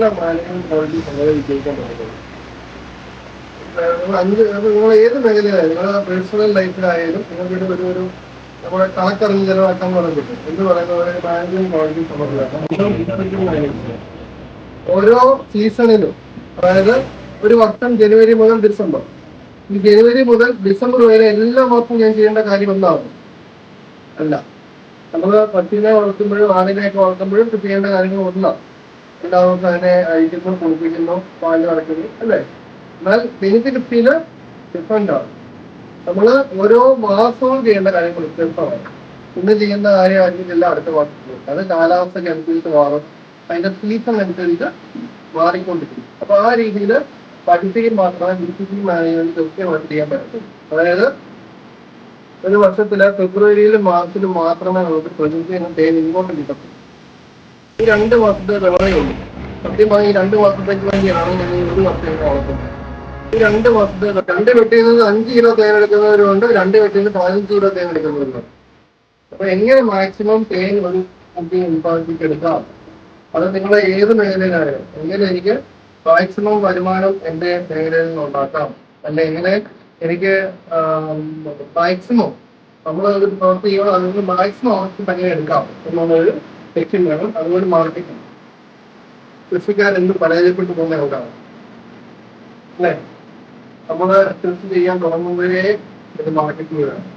എല്ലാ മാനേജ്മെന്റ് കോളേജിൽ വളരെ വിജയിക്കാൻ തുടങ്ങുന്നത് അഞ്ച് നിങ്ങൾ ഏത് മേഖലയിലായാലും നിങ്ങളുടെ പേഴ്സണൽ ലൈഫിലായാലും നിങ്ങൾക്ക് ഒരു ഒരു നമ്മുടെ കണക്കറിഞ്ഞ് ചെലവാക്കാൻ പറയാൻ പറ്റും. എന്ന് പറയുന്ന? പോലെ മാനേജ്മെന്റ് കോളേജിൽ സമർപ്പിക്കുക ഓരോ സീസണിലും അതായത് ഒരു വർഷം ജനുവരി മുതൽ ഡിസംബർ. ഈ ജനുവരി മുതൽ ഡിസംബർ വരെ എല്ലാ മാസവും ഞാൻ ചെയ്യേണ്ട കാര്യം എന്താകും അല്ല. നമ്മൾ പട്ടിനെ വളർത്തുമ്പോഴും ആടിനെയൊക്കെ വളർത്തുമ്പോഴും ചെയ്യേണ്ട കാര്യങ്ങൾ ഒന്നാണ് എല്ലാവർക്കും അതിനെ അഴിക്കുന്നു കുളിപ്പിക്കുന്നു പാൽ നടക്കുന്നു അല്ലേ? എന്നാൽ ബെനിഫിറ്റ് ഫീൽ ഡിഫറെന്റ് ആണ്. നമ്മൾ ഓരോ മാസവും ചെയ്യേണ്ട കാര്യങ്ങൾ വ്യത്യസ്തമാണ്. ഇന്ന് ചെയ്യുന്ന കാര്യം കാര്യമായിരിക്കില്ല അടുത്ത മാസത്തിൽ അത് കാലാവസ്ഥയ്ക്ക് അനുസരിച്ച് മാറും. അതിന്റെ സീസൺ അനുസരിച്ച് മാറിക്കൊണ്ടിരിക്കും. അപ്പൊ ആ രീതിയിൽ പഠിപ്പിക്കും മാത്രമേ ഡിസിപ്ലിൻ മാനേജ്മെന്റ് കൃത്യമായിട്ട് ചെയ്യാൻ പറ്റും അതായത് ഒരു വർഷത്തിൽ ഫെബ്രുവരിയിലും മാർച്ചിലും മാത്രമേ നമുക്ക് തേൻ ഇങ്ങോട്ട് കിട്ടത്തുള്ളൂ ഈ രണ്ട് മാസത്തെ തവണയുള്ളൂ സത്യം പറഞ്ഞാൽ ഈ രണ്ട് മാസത്തേക്ക് വേണ്ടിയാണ് ഞാൻ ഈ ഒരു വർഷം വളർത്തുന്നത് ഈ രണ്ട് മാസത്തെ രണ്ട് വെട്ടിയിൽ നിന്ന് അഞ്ച് കിലോ തേൻ എടുക്കുന്നവരുണ്ട് രണ്ട് വെട്ടിയിൽ നിന്ന് പതിനഞ്ച് കിലോ തേൻ എടുക്കുന്നവരുണ്ട്. അപ്പൊ എങ്ങനെ മാക്സിമം തേൻ ഒരു കുട്ടി ഉത്പാദിപ്പിച്ചെടുക്കാം അത് നിങ്ങളെ ഏത് മേഖലയിലായാലും. എങ്ങനെ എനിക്ക് മാക്സിമം വരുമാനം എന്റെ മേഖലയിൽ നിന്ന് ഉണ്ടാക്കാം? അല്ലെ എങ്ങനെ എനിക്ക് മാക്സിമം നമ്മൾ പ്രവർത്തിക്കുമ്പോൾ അതിൽ നിന്ന് മാക്സിമം അവർക്ക് തന്നെ എടുക്കാം എന്നുള്ളൊരു ലക്ഷ്യം വേണം അതുപോലെ മാർക്കറ്റിംഗ് കൃഷിക്കാർ എന്ത് പരാജയപ്പെട്ടു പോകുന്ന ഉണ്ടാവും അല്ലേ? നമ്മൾ കൃഷി ചെയ്യാൻ തുടങ്ങുമ്പോഴേ ഇത് മാർക്കറ്റിംഗ്